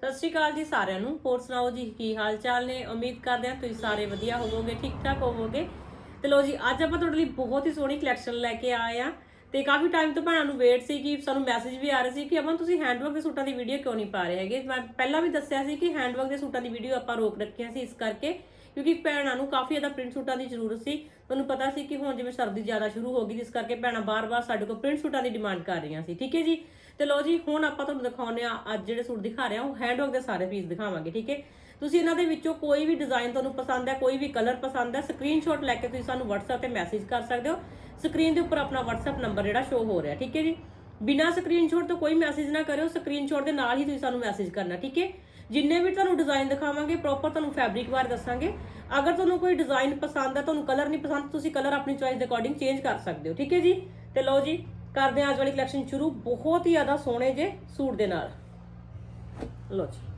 ਸਤਿ ਸ਼੍ਰੀ ਅਕਾਲ ਜੀ ਸਾਰਿਆਂ ਨੂੰ। ਹੋਰ ਸੁਣਾਓ ਜੀ, ਕੀ ਹਾਲ ਚਾਲ ਨੇ? ਉਮੀਦ ਕਰਦੇ ਹਾਂ ਤੁਸੀਂ ਸਾਰੇ ਵਧੀਆ ਹੋਵੋਗੇ ਠੀਕ ਠਾਕ ਹੋਵੋਗੇ। ਤੇ ਲੋ ਜੀ, ਅੱਜ ਆਪਾਂ ਤੁਹਾਡੇ ਲਈ ਬਹੁਤ ਹੀ ਸੋਹਣੀ ਕਲੈਕਸ਼ਨ ਲੈ ਕੇ ਆਏ ਆ ਤੇ ਕਾਫੀ ਟਾਈਮ ਤੋਂ ਭੈਣਾਂ ਨੂੰ ਵੇਟ ਸੀ ਕਿ ਸਾਨੂੰ ਮੈਸੇਜ ਵੀ ਆ ਰਹੇ ਸੀ ਕਿ ਅਮਨ, ਤੁਸੀਂ ਹੈਂਡਵਰਕ ਦੇ ਸੂਟਾਂ ਦੀ ਵੀਡੀਓ ਕਿਉਂ ਨਹੀਂ ਪਾ ਰਹੇ ਹੈਗੇ? ਮੈਂ ਪਹਿਲਾਂ ਵੀ ਦੱਸਿਆ ਸੀ ਕਿ ਹੈਂਡਵਰਕ ਦੇ ਸੂਟਾਂ ਦੀ ਵੀਡੀਓ ਆਪਾਂ ਰੋਕ ਰੱਖੀਆਂ ਸੀ ਇਸ ਕਰਕੇ, ਕਿਉਂਕਿ ਭੈਣਾਂ ਨੂੰ ਕਾਫੀ ਜ਼ਿਆਦਾ ਪ੍ਰਿੰਟ ਸੂਟਾਂ ਦੀ ਜ਼ਰੂਰਤ ਸੀ। ਤੁਹਾਨੂੰ ਪਤਾ ਸੀ ਕਿ ਹੁਣ ਜਿਵੇਂ ਸਰਦੀ ਜ਼ਿਆਦਾ ਸ਼ੁਰੂ ਹੋ ਗਈ, ਜਿਸ ਕਰਕੇ ਭੈਣਾਂ ਬਾਰ-ਬਾਰ ਸਾਡੇ ਕੋਲ ਪ੍ਰਿੰਟ ਸੂਟਾਂ ਦੀ ਡਿਮਾਂਡ ਕਰ ਰਹੀਆਂ ਸੀ। ਠੀਕ ਹੈ ਜੀ? ਤੇ ਲੋ ਜੀ, ਹੁਣ ਆਪਾਂ ਤੁਹਾਨੂੰ ਦਿਖਾਉਂਦੇ ਆ ਅੱਜ ਜਿਹੜੇ ਸੂਟ ਦਿਖਾ ਰਹੇ ਆ ਉਹ ਹੈਂਡਵਰਕ ਦੇ ਸਾਰੇ ਪੀਸ ਦਿਖਾਵਾਂਗੇ, ਠੀਕ ਹੈ? ਤੁਸੀਂ ਇਹਨਾਂ ਦੇ ਵਿੱਚੋਂ ਕੋਈ ਵੀ ਡਿਜ਼ਾਈਨ ਤੁਹਾਨੂੰ ਪਸੰਦ ਹੈ, ਕੋਈ ਵੀ ਕਲਰ ਪਸੰਦ ਹੈ ਸਕਰੀਨਸ਼ਾਟ ਲੈ ਕੇ ਤੁਸੀਂ ਸਾਨੂੰ WhatsApp ਤੇ ਮੈਸੇਜ ਕਰ ਸਕਦੇ ਹੋ। ਸਕਰੀਨ ਦੇ ਉੱਪਰ ਆਪਣਾ WhatsApp ਨੰਬਰ ਜਿਹੜਾ ਸ਼ੋ ਹੋ ਰਿਹਾ, ਠੀਕ ਹੈ ਜੀ? ਬਿਨਾ ਸਕਰੀਨਸ਼ਾਟ ਤੋਂ ਕੋਈ ਮੈਸੇਜ ਨਾ ਕਰਿਓ ਸਕਰੀਨਸ਼ਾਟ ਦੇ ਨਾਲ ਹੀ ਤੁਸੀਂ ਸਾਨੂੰ ਮੈਸੇਜ ਕਰਨਾ, ਠੀਕ ਹੈ? ਜਿੰਨੇ ਵੀ ਤੁਹਾਨੂੰ ਡਿਜ਼ਾਈਨ ਦਿਖਾਵਾਂਗੇ ਪ੍ਰੋਪਰ ਤੁਹਾਨੂੰ ਫੈਬਰਿਕ ਬਾਰੇ ਦੱਸਾਂਗੇ। ਅਗਰ ਤੁਹਾਨੂੰ ਕੋਈ ਡਿਜ਼ਾਈਨ ਪਸੰਦ ਹੈ, ਤੁਹਾਨੂੰ ਕਲਰ ਨਹੀਂ ਪਸੰਦ, ਤੁਸੀਂ ਕਲਰ ਆਪਣੀ ਚੋਇਸ ਦੇ ਅਕੋਰਡਿੰਗ ਚੇਂਜ ਕਰ ਸਕਦੇ ਹੋ, ਠੀਕ ਹੈ ਜੀ? ਤੇ ਲਓ ਜੀ ਕਰਦੇ ਹਾਂ ਅੱਜ ਵਾਲੀ ਕਲੈਕਸ਼ਨ ਸ਼ੁਰੂ। ਬਹੁਤ ਹੀ ਜ਼ਿਆਦਾ ਸੋਹਣੇ ਜੇ ਸੂਟ ਦੇ ਨਾਲ। ਲਓ ਜੀ।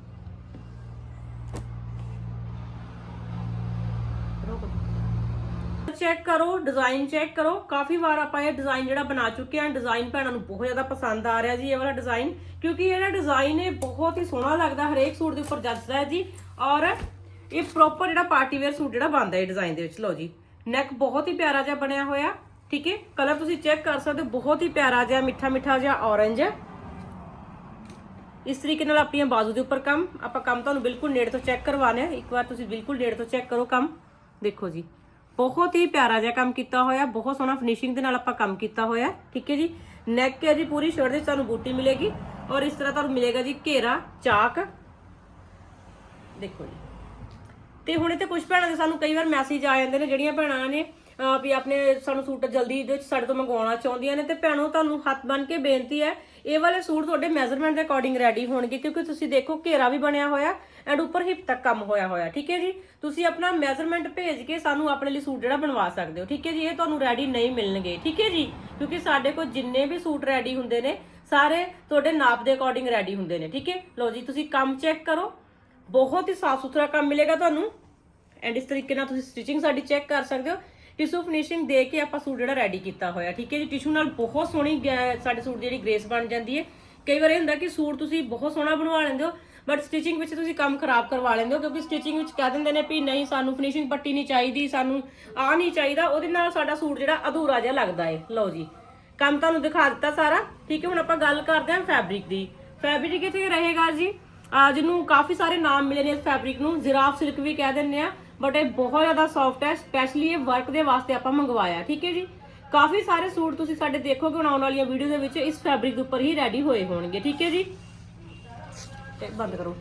ਚੈੱਕ ਕਰੋ ਡਿਜ਼ਾਈਨ ਚੈੱਕ ਕਰੋ। ਕਾਫੀ ਵਾਰ ਆਪਾਂ ਇਹ ਡਿਜ਼ਾਈਨ ਜਿਹੜਾ ਬਣਾ ਚੁੱਕੇ ਹਾਂ ਡਿਜ਼ਾਈਨ ਭੈਣਾਂ ਨੂੰ ਬਹੁਤ ਜ਼ਿਆਦਾ ਪਸੰਦ ਆ ਰਿਹਾ ਜੀ ਇਹ ਵਾਲਾ ਡਿਜ਼ਾਈਨ ਕਿਉਂਕਿ ਇਹਦਾ ਡਿਜ਼ਾਈਨ ਇਹ ਬਹੁਤ ਹੀ ਸੋਹਣਾ ਲੱਗਦਾ ਹਰੇਕ ਸੂਟ ਦੇ ਉੱਪਰ ਜੱਚਦਾ ਹੈ ਜੀ। ਔਰ ਇਹ ਪ੍ਰੋਪਰ ਜਿਹੜਾ ਪਾਰਟੀ ਵੇਅਰ ਸੂਟ ਜਿਹੜਾ ਬਣਦਾ ਹੈ ਡਿਜ਼ਾਈਨ ਦੇ ਵਿੱਚ। ਲਓ ਜੀ। ਨੈਕ ਬਹੁਤ ਹੀ ਪਿਆਰਾ ਜਿਹਾ ਬਣਿਆ ਹੋਇਆ। ਠੀਕ ਹੈ? ਕਲਰ ਤੁਸੀਂ ਚੈੱਕ ਕਰ ਸਕਦੇ ਹੋ, ਬਹੁਤ ਹੀ ਪਿਆਰਾ ਜਿਹਾ, ਮਿੱਠਾ ਮਿੱਠਾ ਜਿਹਾ ਔਰੰਜ ਹੈ। ਇਸ ਤਰੀਕੇ ਨਾਲ ਆਪਣੀਆਂ ਬਾਜ਼ੂ ਦੇ ਉੱਪਰ ਕੰਮ, ਆਪਾਂ ਕੰਮ ਤੁਹਾਨੂੰ ਬਿਲਕੁਲ ਨੇੜੇ ਤੋਂ ਚੈੱਕ ਕਰਵਾਣਾ ਹੈ ਇੱਕ ਵਾਰ ਤੁਸੀਂ ਬਿਲਕੁਲ ਨੇੜੇ ਤੋਂ ਚੈੱਕ ਕਰੋ ਕੰਮ। ਦੇਖੋ ਜੀ, ਬਹੁਤ ਹੀ ਪਿਆਰਾ ਜਿਹਾ ਕੰਮ ਕੀਤਾ ਹੋਇਆ, ਬਹੁਤ ਸੋਹਣਾ ਫਿਨਿਸ਼ਿੰਗ ਦੇ ਨਾਲ ਆਪਾਂ ਕੰਮ ਕੀਤਾ ਹੋਇਆ, ਠੀਕ ਹੈ ਜੀ? ਨੈਕ ਹੈ ਜੀ ਪੂਰੀ ਸ਼ਰਟ ਦੇ ਵਿੱਚ ਤੁਹਾਨੂੰ ਬੂਟੀ ਮਿਲੇਗੀ। ਔਰ ਇਸ ਤਰ੍ਹਾਂ ਤੁਹਾਨੂੰ ਮਿਲੇਗਾ ਜੀ ਘੇਰਾ, ਚਾਕ। ਦੇਖੋ ਜੀ। ਤੇ ਹੁਣ ਇੱਥੇ ਕੁਝ ਭੈਣਾਂ ਦੇ ਸਾਨੂੰ ਕਈ ਵਾਰ ਮੈਸੇਜ ਆ ਜਾਂਦੇ ਨੇ, ਜਿਹੜੀਆਂ ਭੈਣਾਂ ਨੇ ਵੀ ਆਪਣੇ ਸਾਨੂੰ ਸੂਟ ਜਲਦੀ ਦੇ ਸਾਡੇ ਤੋਂ ਮੰਗਵਾਉਣਾ ਚਾਹੁੰਦੀਆਂ ਨੇ ਤੇ ਭੈਣੋ, ਤੁਹਾਨੂੰ ਹੱਥ ਬੰਨ ਕੇ ਬੇਨਤੀ ਹੈ, ਇਹ ਵਾਲੇ ਸੂਟ ਤੁਹਾਡੇ ਮੈਜ਼ਰਮੈਂਟ ਦੇ ਅਕੋਰਡਿੰਗ ਰੈਡੀ ਹੋਣਗੇ ਕਿਉਂਕਿ ਤੁਸੀਂ ਦੇਖੋ ਘੇਰਾ ਵੀ ਬਣਿਆ ਹੋਇਆ ਐਂਡ ਉੱਪਰ ਹਿਪ ਤੱਕ ਕੰਮ ਹੋਇਆ ਹੋਇਆ, ਠੀਕ ਹੈ ਜੀ? ਤੁਸੀਂ ਆਪਣਾ ਮੈਜ਼ਰਮੈਂਟ ਭੇਜ ਕੇ ਸਾਨੂੰ ਆਪਣੇ ਲਈ ਸੂਟ ਜਿਹੜਾ ਬਣਵਾ ਸਕਦੇ ਹੋ, ਠੀਕ ਹੈ ਜੀ? ਇਹ ਤੁਹਾਨੂੰ ਰੈਡੀ ਨਹੀਂ ਮਿਲਣਗੇ, ਠੀਕ ਹੈ ਜੀ? ਕਿਉਂਕਿ ਸਾਡੇ ਕੋਲ ਜਿੰਨੇ ਵੀ ਸੂਟ ਰੈਡੀ ਹੁੰਦੇ ਨੇ, ਸਾਰੇ ਤੁਹਾਡੇ ਨਾਪ ਦੇ ਅਕੋਰਡਿੰਗ ਰੈਡੀ ਹੁੰਦੇ ਨੇ, ਠੀਕ ਹੈ? ਲਓ ਜੀ, ਤੁਸੀਂ ਕੰਮ ਚੈੱਕ ਕਰੋ, ਬਹੁਤ ਹੀ ਸਾਫ਼ ਸੁਥਰਾ ਕੰਮ ਮਿਲੇਗਾ ਤੁਹਾਨੂੰ ਐਂਡ ਇਸ ਤਰੀਕੇ ਨਾਲ ਤੁਸੀਂ ਸਟਿਚਿੰਗ ਸਾਡੀ ਚੈੱਕ ਕਰ ਸਕਦੇ ਹੋ ਟਿਸ਼ੂ ਫਿਨਿਸ਼ਿੰਗ ਦੇ ਕੇ ਆਪਾਂ ਸੂਟ ਜਿਹੜਾ ਰੈਡੀ ਕੀਤਾ ਹੋਇਆ, ਠੀਕ ਹੈ ਜੀ? ਟਿਸ਼ੂ ਨਾਲ ਬਹੁਤ ਸੋਹਣੀ ਗੈ- ਸਾਡੇ ਸੂਟ ਦੀ ਜਿਹੜੀ ਗ੍ਰੇਸ ਬਣ ਜਾਂਦੀ ਹੈ। ਕਈ ਵਾਰ ਇਹ ਹੁੰਦਾ ਕਿ ਸੂਟ ਤੁਸੀਂ ਬਹੁਤ ਸੋਹਣਾ ਬਣਵਾ ਲੈਂਦੇ ਹੋ ਬਟ ਸਟਿਚਿੰਗ ਵਿੱਚ ਤੁਸੀਂ ਕੰਮ ਖਰਾਬ ਕਰਵਾ ਲੈਂਦੇ ਹੋ, ਕਿਉਂਕਿ ਸਟਿਚਿੰਗ ਵਿੱਚ ਕਹਿ ਦਿੰਦੇ ਨੇ ਵੀ ਨਹੀਂ, ਸਾਨੂੰ ਫਿਨਿਸ਼ਿੰਗ ਪੱਟੀ ਨਹੀਂ ਚਾਹੀਦੀ, ਸਾਨੂੰ ਆ ਨਹੀਂ ਚਾਹੀਦਾ। ਉਹਦੇ ਨਾਲ ਸਾਡਾ ਸੂਟ ਜਿਹੜਾ ਅਧੂਰਾ ਜਿਹਾ ਲੱਗਦਾ ਹੈ ਲਓ ਜੀ, ਕੰਮ ਤੁਹਾਨੂੰ ਦਿਖਾ ਦਿੱਤਾ ਸਾਰਾ, ਠੀਕ ਹੈ? ਹੁਣ ਆਪਾਂ ਗੱਲ ਕਰਦੇ ਹਾਂ ਫੈਬਰਿਕ ਦੀ। ਫੈਬਰਿਕ ਇੱਥੇ ਰਹੇਗਾ ਜੀ, ਆ, ਜਿਹਨੂੰ ਕਾਫੀ ਸਾਰੇ ਨਾਮ ਮਿਲੇ ਨੇ ਇਸ ਫੈਬਰਿਕ ਨੂੰ ਜਿਰਾਫ ਸਿਲਕ ਵੀ ਕਹਿ ਦਿੰਦੇ ਆ। ਬਟ ਇਹ ਬਹੁਤ ਜ਼ਿਆਦਾ ਸੌਫਟ ਹੈ ਸਪੈਸ਼ਲੀ ਇਹ ਵਰਕ ਦੇ ਵਾਸਤੇ ਆਪਾਂ ਮੰਗਵਾਇਆ, ਠੀਕ ਹੈ ਜੀ? ਕਾਫੀ ਸਾਰੇ ਸੂਟ ਤੁਸੀਂ ਸਾਡੇ ਦੇਖੋਗੇ ਹੁਣ ਆਉਣ ਵਾਲੀਆਂ ਵੀਡੀਓ ਦੇ ਵਿੱਚ, ਇਸ ਫੈਬਰਿਕ ਦੇ ਉੱਪਰ ਹੀ ਰੈਡੀ ਹੋਏ ਹੋਣਗੇ, ਠੀਕ ਹੈ ਜੀ? ਤੇ ਬੰਦ ਕਰੋ।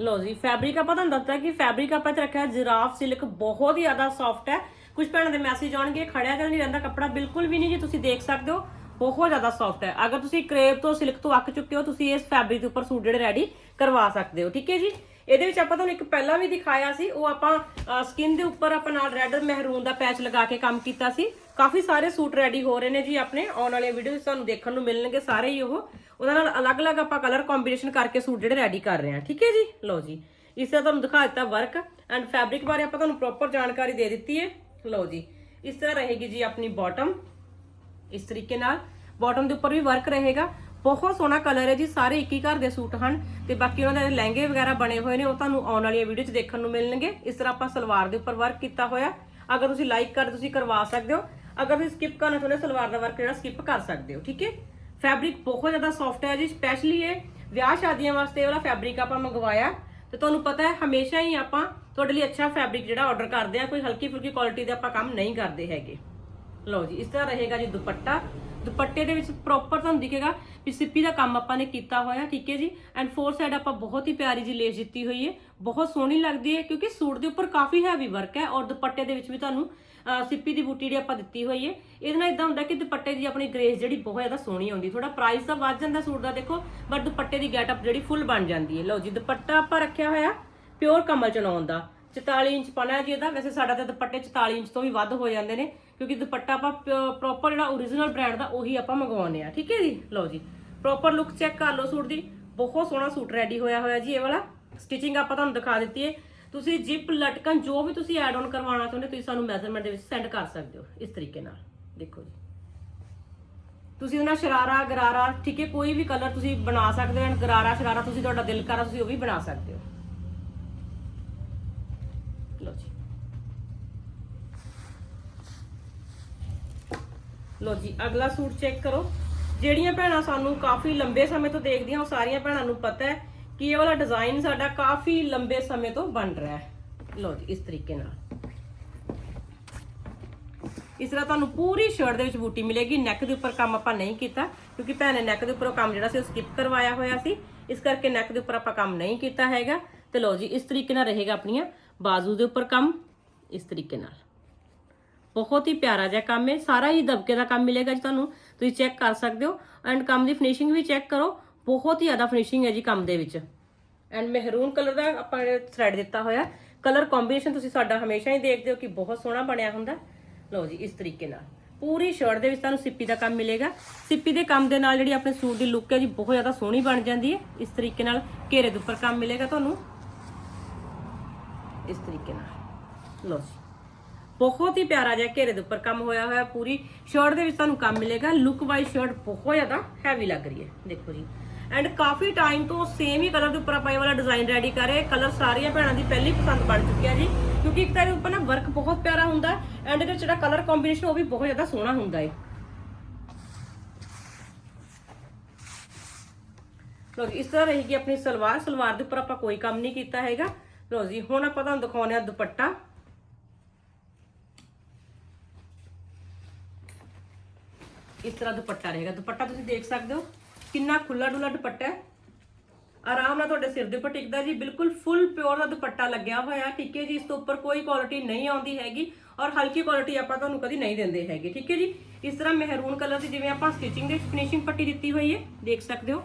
ਲੋ ਜੀ ਫੈਬਰਿਕ ਆਪਾਂ ਤੁਹਾਨੂੰ ਦੱਸਦਾ ਕਿ ਫੈਬਰਿਕ ਆਪਾਂ ਇੱਥੇ ਰੱਖਿਆ ਜਿਰਾਫ ਸਿਲਕ ਬਹੁਤ ਹੀ ਜ਼ਿਆਦਾ ਸੌਫਟ ਹੈ। ਕੁਝ ਭੈਣਾਂ ਦੇ ਮੈਸੇਜ ਆਉਣਗੇ, ਖੜਿਆ ਕਰ ਨਹੀਂ ਰਹਿੰਦਾ ਕੱਪੜਾ, ਬਿਲਕੁਲ ਵੀ ਨਹੀਂ ਜੀ, ਤੁਸੀਂ ਦੇਖ ਸਕਦੇ ਹੋ, ਬਹੁਤ ਜ਼ਿਆਦਾ ਸੌਫਟ ਹੈ। ਅਗਰ ਤੁਸੀਂ ਕਰੇਪ ਤੋਂ ਸਿਲਕ ਤੋਂ ਅੱਕ ਚੁੱਕੇ ਹੋ, ਤੁਸੀਂ ਇਸ ਫੈਬਰਿਕ ਦੇ ਉੱਪਰ ਸੂਟ ਜਿਹੜੇ ਰੈਡੀ ਕਰਵਾ ਸਕਦੇ ਹੋ, ਠੀਕ ਹੈ ਜੀ? ਇਹਦੇ ਵਿੱਚ ਆਪਾਂ ਤੁਹਾਨੂੰ ਇੱਕ ਪਹਿਲਾਂ ਵੀ ਦਿਖਾਇਆ ਸੀ, ਉਹ ਆਪਾਂ ਸਕਿਨ ਦੇ ਉੱਪਰ ਆਪਾਂ ਨਾਲ ਰੈੱਡ ਮਹਿਰੂਨ ਦਾ ਪੈਚ ਲਗਾ ਕੇ ਕੰਮ ਕੀਤਾ ਸੀ। ਕਾਫੀ ਸਾਰੇ ਸੂਟ ਰੈਡੀ ਹੋ ਰਹੇ ਨੇ ਜੀ ਆਪਣੇ, ਆਉਣ ਵਾਲੇ ਵੀਡੀਓ ਵਿੱਚ ਤੁਹਾਨੂੰ ਦੇਖਣ ਨੂੰ ਮਿਲਣਗੇ ਸਾਰੇ ਹੀ ਉਹ। ਉਹਨਾਂ ਨਾਲ ਅਲੱਗ-ਅਲੱਗ ਆਪਾਂ ਕਲਰ ਕੰਬੀਨੇਸ਼ਨ ਕਰਕੇ ਸੂਟ ਜਿਹੜੇ ਰੈਡੀ ਕਰ ਰਹੇ ਹਾਂ, ਠੀਕ ਹੈ ਜੀ? ਲਓ ਜੀ, ਇਸ ਤਰ੍ਹਾਂ ਤੁਹਾਨੂੰ ਦਿਖਾ ਦਿੱਤਾ ਵਰਕ ਐਂਡ ਫੈਬਰਿਕ ਬਾਰੇ ਆਪਾਂ ਤੁਹਾਨੂੰ ਪ੍ਰੋਪਰ ਜਾਣਕਾਰੀ ਦੇ ਦਿੱਤੀ ਹੈ। ਲਓ ਜੀ, ਇਸ ਤਰ੍ਹਾਂ ਰਹੇਗੀ ਜੀ ਆਪਣੀ ਬਾਟਮ ਇਸ ਤਰੀਕੇ ਨਾਲ। ਬਾਟਮ ਦੇ ਉੱਪਰ ਵੀ ਵਰਕ ਰਹੇਗਾ। ਬਹੁਤ ਸੋਹਣਾ ਕਲਰ ਹੈ ਜੀ, ਸਾਰੇ ਇੱਕ ਹੀ ਘਰ ਦੇ ਸੂਟ ਹਨ ਤੇ ਬਾਕੀ ਉਹਨਾਂ ਦੇ ਲਹਿੰਗੇ ਵਗੈਰਾ ਬਣੇ ਹੋਏ ਨੇ, ਉਹ ਤੁਹਾਨੂੰ ਆਉਣ ਵਾਲੀਆਂ ਵੀਡੀਓ 'ਚ ਦੇਖਣ ਨੂੰ ਮਿਲਣਗੇ। ਇਸ ਤਰ੍ਹਾਂ ਆਪਾਂ ਸਲਵਾਰ ਦੇ ਉੱਪਰ ਵਰਕ ਕੀਤਾ ਹੋਇਆ। ਅਗਰ ਤੁਸੀਂ ਲਾਈਕ ਕਰ ਤੁਸੀਂ ਕਰਵਾ ਸਕਦੇ ਹੋ। ਅਗਰ ਤੁਸੀਂ ਸਕਿਪ ਕਰਨਾ ਚਾਹੁੰਦੇ ਸਲਵਾਰ ਦਾ ਵਰਕ ਜਿਹੜਾ ਸਕਿਪ ਕਰ ਸਕਦੇ ਹੋ, ਠੀਕ ਹੈ? ਫੈਬਰਿਕ ਬਹੁਤ ਜ਼ਿਆਦਾ ਸੌਫਟ ਹੈ ਜੀ ਸਪੈਸ਼ਲੀ ਇਹ ਵਿਆਹ ਸ਼ਾਦੀਆਂ ਵਾਸਤੇ ਇਹ ਵਾਲਾ ਫੈਬਰਿਕ ਆਪਾਂ ਮੰਗਵਾਇਆ। ਤੇ ਤੁਹਾਨੂੰ ਪਤਾ ਹੈ, ਹਮੇਸ਼ਾ ਹੀ ਆਪਾਂ ਤੁਹਾਡੇ ਲਈ ਅੱਛਾ ਫੈਬਰਿਕ ਜਿਹੜਾ ਆਰਡਰ ਕਰਦੇ ਆ ਕੋਈ ਹਲਕੀ ਫੁਲਕੀ ਕੁਆਲਿਟੀ ਦੇ ਆਪਾਂ ਕੰਮ ਨਹੀਂ ਕਰਦੇ ਹੈਗੇ। ਲਓ ਜੀ, ਇਸ ਤਰ੍ਹਾਂ ਰਹੇਗਾ ਜੀ ਦੁਪੱਟਾ। ਦੁਪੱਟੇ ਦੇ ਵਿੱਚ ਪ੍ਰੋਪਰ ਤੁਹਾਨੂੰ ਦਿਖੇਗਾ ਵੀ ਸਿੱਪੀ ਦਾ ਕੰਮ ਆਪਾਂ ਨੇ ਕੀਤਾ ਹੋਇਆ, ਠੀਕ ਹੈ ਜੀ? ਐਂਡ ਫੋਰ ਸਾਈਡ ਆਪਾਂ ਬਹੁਤ ਹੀ ਪਿਆਰੀ ਜੀ ਲੇਸ ਦਿੱਤੀ ਹੋਈ ਹੈ। ਬਹੁਤ ਸੋਹਣੀ ਲੱਗਦੀ ਹੈ ਕਿਉਂਕਿ ਸੂਟ ਦੇ ਉੱਪਰ ਕਾਫੀ ਹੈਵੀ ਵਰਕ ਹੈ ਔਰ ਦੁਪੱਟੇ ਦੇ ਵਿੱਚ ਵੀ ਤੁਹਾਨੂੰ ਸਿੱਪੀ ਦੀ ਬੂਟੀ ਜਿਹੜੀ ਆਪਾਂ ਦਿੱਤੀ ਹੋਈ ਹੈ, ਇਹਦੇ ਨਾਲ ਇਦਾਂ ਹੁੰਦਾ ਕਿ ਦੁਪੱਟੇ ਦੀ ਆਪਣੀ ਗ੍ਰੇਸ ਜਿਹੜੀ ਬਹੁਤ ਜ਼ਿਆਦਾ ਸੋਹਣੀ ਆਉਂਦੀ। ਥੋੜਾ ਪ੍ਰਾਈਸ ਤਾਂ ਵੱਧ ਜਾਂਦਾ ਸੂਟ ਦਾ, ਦੇਖੋ ਬਟ ਦੁਪੱਟੇ ਦੀ ਗੈਟਅਪ ਜਿਹੜੀ ਫੁੱਲ ਬਣ ਜਾਂਦੀ ਹੈ। ਲਓ ਜੀ, ਦੁਪੱਟਾ ਆਪਾਂ ਰੱਖਿਆ ਹੋਇਆ ਪਿਓਰ ਕਮਲ ਚਨਾਉਣ ਦਾ। 44 ਇੰਚ ਪਣਾ ਜੀ ਇਹਦਾ। ਵੈਸੇ ਸਾਡਾ ਤਾਂ ਦੁਪੱਟੇ 44 ਇੰਚ ਤੋਂ ਵੀ ਵੱਧ ਹੋ ਜਾਂਦੇ ਨੇ। ਕਿਉਂਕਿ ਦੁਪੱਟਾ ਆਪਾਂ ਪ੍ਰੋਪਰ ਜਿਹੜਾ origignal ਬ੍ਰਾਂਡ ਦਾ ਉਹੀ ਆਪਾਂ ਮੰਗਵਾਉਂਦੇ ਆ ਠੀਕ ਹੈ ਜੀ? ਲਓ ਜੀ ਪ੍ਰੋਪਰ ਲੁੱਕ ਚੈੱਕ ਕਰ ਲਓ ਸੂਟ ਦੀ, ਬਹੁਤ ਸੋਹਣਾ ਸੂਟ ਰੈਡੀ ਹੋਇਆ ਹੋਇਆ ਜੀ, ਇਹ ਵਾਲਾ। ਸਟਿਚਿੰਗ ਆਪਾਂ ਤੁਹਾਨੂੰ ਦਿਖਾ ਦਿੱਤੀ ਹੈ। ਤੁਸੀਂ ਜਿਪ ਲਟਕਣ, ਜੋ ਵੀ ਤੁਸੀਂ ਐਡ ਆਨ ਕਰਵਾਉਣਾ ਚਾਹੁੰਦੇ ਤੁਸੀਂ ਸਾਨੂੰ ਮੈਜ਼ਰਮੈਂਟ ਦੇ ਵਿੱਚ ਸੈਂਡ ਕਰ ਸਕਦੇ ਹੋ, ਇਸ ਤਰੀਕੇ ਨਾਲ। ਦੇਖੋ ਜੀ। ਤੁਸੀਂ ਉਹਨਾਂ ਸ਼ਰਾਰਾ, ਗਰਾਰਾ, ਠੀਕ ਹੈ, ਕੋਈ ਵੀ ਕਲਰ ਤੁਸੀਂ ਬਣਾ ਸਕਦੇ ਹੋ ਐਂਡ ਗਰਾਰਾ, ਸ਼ਰਾਰਾ ਤੁਸੀਂ ਤੁਹਾਡਾ ਦਿਲ ਕਰਾ, ਤੁਸੀਂ ਉਹ ਵੀ ਬਣਾ ਸਕਦੇ ਹੋ ਲਓ ਜੀ ਲਓ ਜੀ, ਅਗਲਾ ਸੂਟ ਚੈੱਕ ਕਰੋ। ਜਿਹੜੀਆਂ ਭੈਣਾਂ ਸਾਨੂੰ ਕਾਫੀ ਲੰਬੇ ਸਮੇਂ ਤੋਂ ਦੇਖਦੀਆਂ, ਉਹ ਸਾਰੀਆਂ ਭੈਣਾਂ ਨੂੰ ਪਤਾ ਹੈ ਕਿ ਇਹ ਵਾਲਾ ਡਿਜ਼ਾਈਨ ਸਾਡਾ ਕਾਫੀ ਲੰਬੇ ਸਮੇਂ ਤੋਂ ਬਣ ਰਿਹਾ ਹੈ। ਲਓ ਜੀ, ਇਸ ਤਰੀਕੇ ਨਾਲ। ਇਸ ਤਰ੍ਹਾਂ ਤੁਹਾਨੂੰ ਪੂਰੀ ਸ਼ਰਟ ਦੇ ਵਿੱਚ ਬੂਟੀ ਮਿਲੇਗੀ। ਨੈਕ ਦੇ ਉੱਪਰ ਕੰਮ ਆਪਾਂ ਨਹੀਂ ਕੀਤਾ, ਕਿਉਂਕਿ ਭੈਣ ਨੇ ਨੈਕ ਦੇ ਉੱਪਰੋਂ ਕੰਮ ਜਿਹੜਾ ਸੀ, ਉਹ ਸਕਿਪ ਕਰਵਾਇਆ ਹੋਇਆ ਸੀ। ਇਸ ਕਰਕੇ ਨੈਕ ਦੇ ਉੱਪਰ ਆਪਾਂ ਕੰਮ ਨਹੀਂ ਕੀਤਾ ਹੈਗਾ। ਤੇ ਲਓ ਜੀ, ਇਸ ਤਰੀਕੇ ਨਾਲ ਰਹੇਗਾ ਆਪਣੀਆਂ ਬਾਜ਼ੂ ਦੇ ਉੱਪਰ ਕੰਮ, ਇਸ ਤਰੀਕੇ ਨਾਲ। ਬਹੁਤ ਹੀ ਪਿਆਰਾ ਜਿਹਾ ਕੰਮ ਹੈ। ਸਾਰਾ ਹੀ ਦਬਕੇ ਦਾ ਕੰਮ ਮਿਲੇਗਾ ਜੀ ਤੁਹਾਨੂੰ। ਤੁਸੀਂ ਚੈੱਕ ਕਰ ਸਕਦੇ ਹੋ। ਐਂਡ ਕੰਮ ਦੀ ਫਿਨਿਸ਼ਿੰਗ ਵੀ ਚੈੱਕ ਕਰੋ। ਬਹੁਤ ਹੀ ਜ਼ਿਆਦਾ ਫਿਨਿਸ਼ਿੰਗ ਹੈ ਜੀ ਕੰਮ ਦੇ ਵਿੱਚ। ਐਂਡ ਮਹਿਰੂਨ ਕਲਰ ਦਾ ਆਪਾਂ ਥ੍ਰੈਡ ਦਿੱਤਾ ਹੋਇਆ। ਕਲਰ ਕੰਬੀਨੇਸ਼ਨ ਤੁਸੀਂ ਸਾਡਾ ਹਮੇਸ਼ਾ ਹੀ ਦੇਖਦੇ ਹੋ ਕਿ ਬਹੁਤ ਸੋਹਣਾ ਬਣਿਆ ਹੁੰਦਾ। ਲਓ ਜੀ, ਇਸ ਤਰੀਕੇ ਨਾਲ। ਪੂਰੀ ਸ਼ਰਟ ਦੇ ਵਿੱਚ ਤੁਹਾਨੂੰ ਸਿੱਪੀ ਦਾ ਕੰਮ ਮਿਲੇਗਾ। ਸਿੱਪੀ ਦੇ ਕੰਮ ਦੇ ਨਾਲ ਜਿਹੜੀ ਆਪਣੇ ਸੂਟ ਦੀ ਲੁੱਕ ਹੈ ਜੀ, ਬਹੁਤ ਜ਼ਿਆਦਾ ਸੋਹਣੀ ਬਣ ਜਾਂਦੀ ਹੈ। ਇਸ ਤਰੀਕੇ ਨਾਲ ਘੇਰੇ ਦੇ ਉੱਪਰ ਕੰਮ ਮਿਲੇਗਾ ਤੁਹਾਨੂੰ। ਇਸ ਤਰੀਕੇ ਨਾਲ। ਲਓ ਜੀ। ਬਹੁਤ ਹੀ ਪਿਆਰਾ ਜਿਹਾ ਘੇਰੇ ਦੇ ਉੱਪਰ ਕੰਮ ਹੋਇਆ ਹੋਇਆ ਪੂਰੀ। ਸ਼ਰਟ ਦੇ ਵਿੱਚ ਤੁਹਾਨੂੰ ਕੰਮ ਮਿਲੇਗਾ। ਲੁੱਕ ਵਾਈਜ਼ ਸ਼ਰਟ ਬਹੁਤ ਜ਼ਿਆਦਾ ਹੈਵੀ ਲੱਗ ਰਹੀ ਹੈ। ਦੇਖੋ ਜੀ। ਐਂਡ ਕਾਫੀ ਟਾਈਮ ਤੋਂ ਸੇਮ ਹੀ ਕਲਰ ਦੇ ਉੱਪਰ ਆਪਾਂ ਇਹ ਵਾਲਾ ਡਿਜ਼ਾਈਨ ਰੈਡੀ ਕਰ ਰਹੇ। ਕਲਰ ਸਾਰੀਆਂ ਭੈਣਾਂ ਦੀ ਪਹਿਲੀ ਪਸੰਦ ਬਣ ਚੁੱਕਿਆ ਜੀ। ਕਿਉਂਕਿ ਇੱਕ ਤਾਂ ਇਹਦੇ ਉੱਪਰ ਨਾ ਵਰਕ ਬਹੁਤ ਪਿਆਰਾ ਹੁੰਦਾ ਐਂਡ ਇਹਦੇ ਜਿਹੜਾ ਕਲਰ ਕੰਬੀਨੇਸ਼ਨ ਉਹ ਵੀ ਬਹੁਤ ਜ਼ਿਆਦਾ ਸੋਹਣਾ ਹੁੰਦਾ ਹੈ। ਲੋ ਜੀ, ਇਸ ਤਰ੍ਹਾਂ ਰਹੇਗੀ ਆਪਣੀ ਸਲਵਾਰ। ਸਲਵਾਰ ਦੇ ਉੱਪਰ ਆਪਾਂ ਕੋਈ ਕੰਮ ਨਹੀਂ ਕੀਤਾ ਹੈਗਾ। ਲੋ ਜੀ, ਹੁਣ ਆਪਾਂ ਤੁਹਾਨੂੰ ਦਿਖਾਉਂਦੇ ਆ ਦੁਪੱਟਾ। ਇਸ ਤਰ੍ਹਾਂ ਦੁਪੱਟਾ ਰਹੇਗਾ। ਦੁਪੱਟਾ ਤੁਸੀਂ ਦੇਖ ਸਕਦੇ ਹੋ। ਕਿੰਨਾ ਖੁੱਲਾ ਡੁੱਲਾ ਦੁਪੱਟਾ ਹੈ। ਆਰਾਮ ਨਾਲ ਤੁਹਾਡੇ ਸਿਰ ਦੇ ਉੱਪਰ ਟਿਕਦਾ ਜੀ। ਬਿਲਕੁਲ ਫੁੱਲ ਪਿਓਰ ਦਾ ਦੁਪੱਟਾ ਲੱਗਿਆ ਹੋਇਆ ਠੀਕ ਹੈ ਜੀ, ਇਸ ਤੋਂ ਉੱਪਰ ਕੋਈ ਕੁਆਲਿਟੀ ਨਹੀਂ ਆਉਂਦੀ ਹੈਗੀ ਔਰ ਹਲਕੀ ਕੁਆਲਿਟੀ ਆਪਾਂ ਤੁਹਾਨੂੰ ਕਦੀ ਨਹੀਂ ਦਿੰਦੇ ਹੈਗੇ। ਠੀਕ ਹੈ ਜੀ? ਇਸ ਤਰ੍ਹਾਂ ਮਹਿਰੂਨ ਕਲਰ ਦੀ ਜਿਵੇਂ ਆਪਾਂ ਸਟਿਚਿੰਗ ਦੇ ਫਿਨਿਸ਼ਿੰਗ ਪੱਟੀ ਦਿੱਤੀ ਹੋਈ ਹੈ, ਦੇਖ ਸਕਦੇ ਹੋ।